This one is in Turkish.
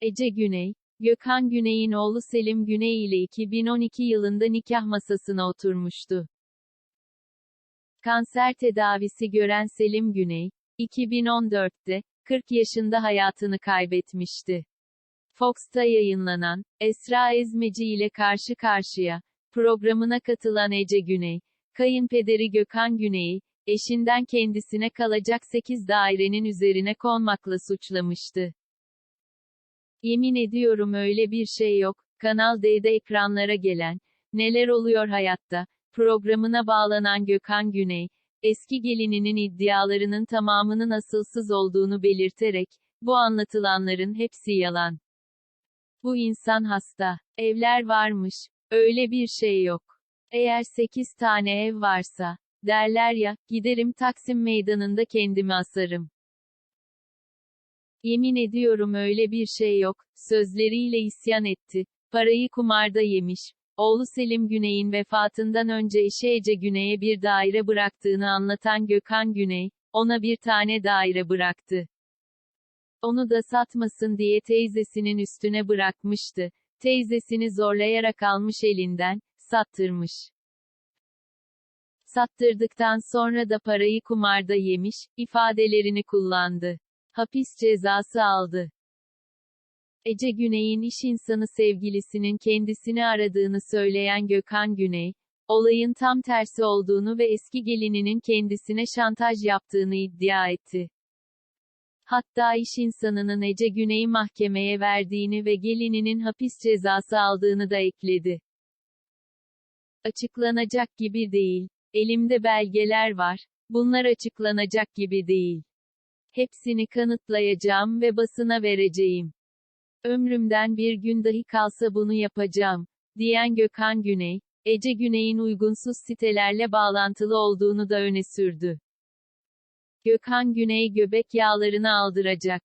Ece Güney, Gökhan Güney'in oğlu Selim Güney ile 2012 yılında nikah masasına oturmuştu. Kanser tedavisi gören Selim Güney, 2014'te, 40 yaşında hayatını kaybetmişti. Fox'ta yayınlanan, Esra Ezmeci ile Karşı Karşıya, programına katılan Ece Güney, kayınpederi Gökhan Güney'i, eşinden kendisine kalacak 8 dairenin üzerine konmakla suçlamıştı. Yemin ediyorum öyle bir şey yok, Kanal D'de ekranlara gelen, Neler Oluyor Hayatta, programına bağlanan Gökhan Güney, eski gelininin iddialarının tamamının asılsız olduğunu belirterek, bu anlatılanların hepsi yalan. Bu insan hasta. Evler varmış. Öyle bir şey yok. Eğer 8 tane ev varsa, derler ya, giderim Taksim Meydanı'nda kendimi asarım. Yemin ediyorum öyle bir şey yok, sözleriyle isyan etti. Parayı kumarda yemiş. Oğlu Selim Güney'in vefatından önce eşi Ece Güney'e bir daire bıraktığını anlatan Gökhan Güney, ona bir tane daire bıraktı. Onu da satmasın diye teyzesinin üstüne bırakmıştı. Teyzesini zorlayarak almış elinden, sattırmış. Sattırdıktan sonra da parayı kumarda yemiş, ifadelerini kullandı. Hapis cezası aldı. Ece Güney'in iş insanı sevgilisinin kendisini aradığını söyleyen Gökhan Güney, olayın tam tersi olduğunu ve eski gelininin kendisine şantaj yaptığını iddia etti. Hatta iş insanının Ece Güney'i mahkemeye verdiğini ve gelininin hapis cezası aldığını da ekledi. Açıklanacak gibi değil. Elimde belgeler var. Bunlar açıklanacak gibi değil. Hepsini kanıtlayacağım ve basına vereceğim. Ömrümden bir gün dahi kalsa bunu yapacağım, diyen Gökhan Güney, Ece Güney'in uygunsuz sitelerle bağlantılı olduğunu da öne sürdü. Gökhan Güney göbek yağlarını aldıracak.